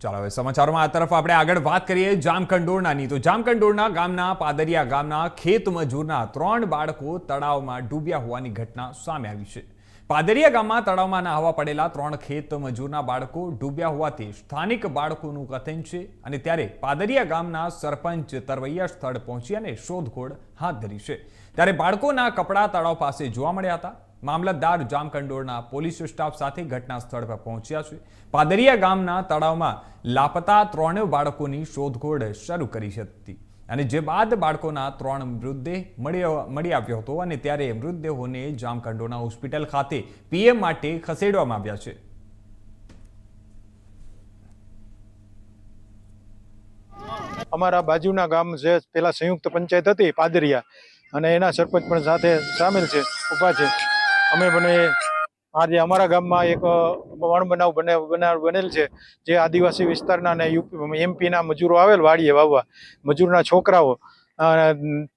ચાલો, હવે સમાચારોમાં આ તરફ આપણે આગળ વાત કરીએ જામકંડોરણાની તો જામકંડોરણા ગામના, પાદરિયા ગામના, ખેત મજૂરના ત્રણ બાળકો તળાવમાં ડૂબ્યા હોવાની ઘટના સામે આવી છે. પાદરિયા ગામમાં તળાવમાં નહાવા પડેલા ત્રણ ખેત મજૂરના બાળકો ડૂબ્યા હોવાથી સ્થાનિક બાળકોનું કથન છે અને ત્યારે પાદરિયા ગામના સરપંચ તરવૈયા સ્થળ પહોંચી અને શોધખોળ હાથ ધરી છે. ત્યારે બાળકોના કપડાં તળાવ પાસે જોવા મળ્યા હતા. મામલતદાર જામકંડોળના પોલીસ સ્ટાફ સાથે ઘટના સ્થળ પર પહોંચ્યા છે. પાદરિયા ગામના તળાવમાં લાપતા ત્રણેય બાળકોની શોધખોળ શરૂ કરી હતી અને જે બાદ બાળકોના ત્રણ મૃતદેહ મળી આવ્યો હતો અને ત્યારે મૃતદેહોને જામકંડોના હોસ્પિટલ ખાતે પીએમ માટે ખસેડવામાં આવ્યા છે. અમારા બાજુના ગામ જે પેલા સંયુક્ત પંચાયત હતી, પાદરિયા, અને એના સરપંચ પણ સાથે સામેલ છે, ઊભા છે. અમે બને આજે અમારા ગામમાં એક વણ બનાવ બને, બનાવ બનેલ છે. જે આદિવાસી વિસ્તારના અને યુપી એમપીના મજૂરો આવેલ, વાડીએ વાવવા. મજૂરના છોકરાઓ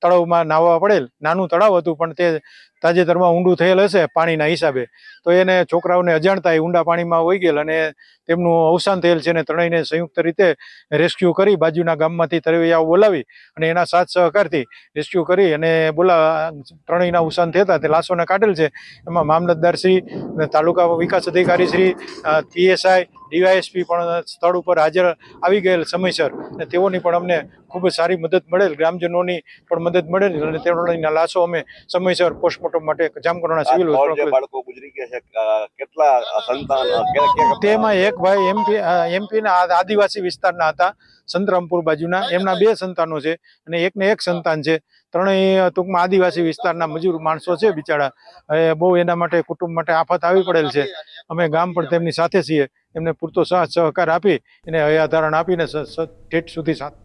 તળાવમાં નાહવા પડેલ. નાનું તળાવ હતું, પણ તે તાજેતરમાં ઊંડું થયેલ હશે પાણીના હિસાબે. તો એને છોકરાઓને અજાણતા ઊંડા પાણીમાં વહી ગયેલ અને તેમનું અવસાન થયેલ છે અને ત્રણેયને સંયુક્ત રીતે રેસ્ક્યુ કરી બાજુના ગામમાંથી તરવૈયાઓ બોલાવી અને એના સાથ સહકારથી રેસ્ક્યુ કરી અને બોલા ત્રણેયના અવસાન થતા તે લાશોને કાઢેલ છે. એમાં મામલતદાર શ્રી અને તાલુકા વિકાસ અધિકારી શ્રી પીએસઆઈ ડીવાયએસપી પણ સ્થળ ઉપર હાજર આવી ગયેલ સમયસર અને તેઓની પણ અમને ખૂબ સારી મદદ મળેલ, ગ્રામજનોની પણ મદદ મળેલ અને તેઓની લાશો અમે સમયસર પોસ્ટમોર્ટમ માટે જામકંડોરણા આ સિવિલ બાળકો ગુજરી ગયા છે કેટલા સંતાન તેમાં એક ભાઈ એમપી એમપીના આદિવાસી વિસ્તારના હતા સંતરામપુર બાજુના. એમના બે સંતાનો છે અને એકને એક સંતાન છે. ત્રણેય ટૂંકમાં આદિવાસી વિસ્તારના મજૂર માણસો છે બિચારા. એ બહુ એના માટે કુટુંબ માટે આફત આવી પડેલ છે. અમે ગામ પણ તેમની સાથે છીએ. એમને પૂરતો સહકાર આપી એને હયાધારણ આપીને ઠેઠ સુધી સાથ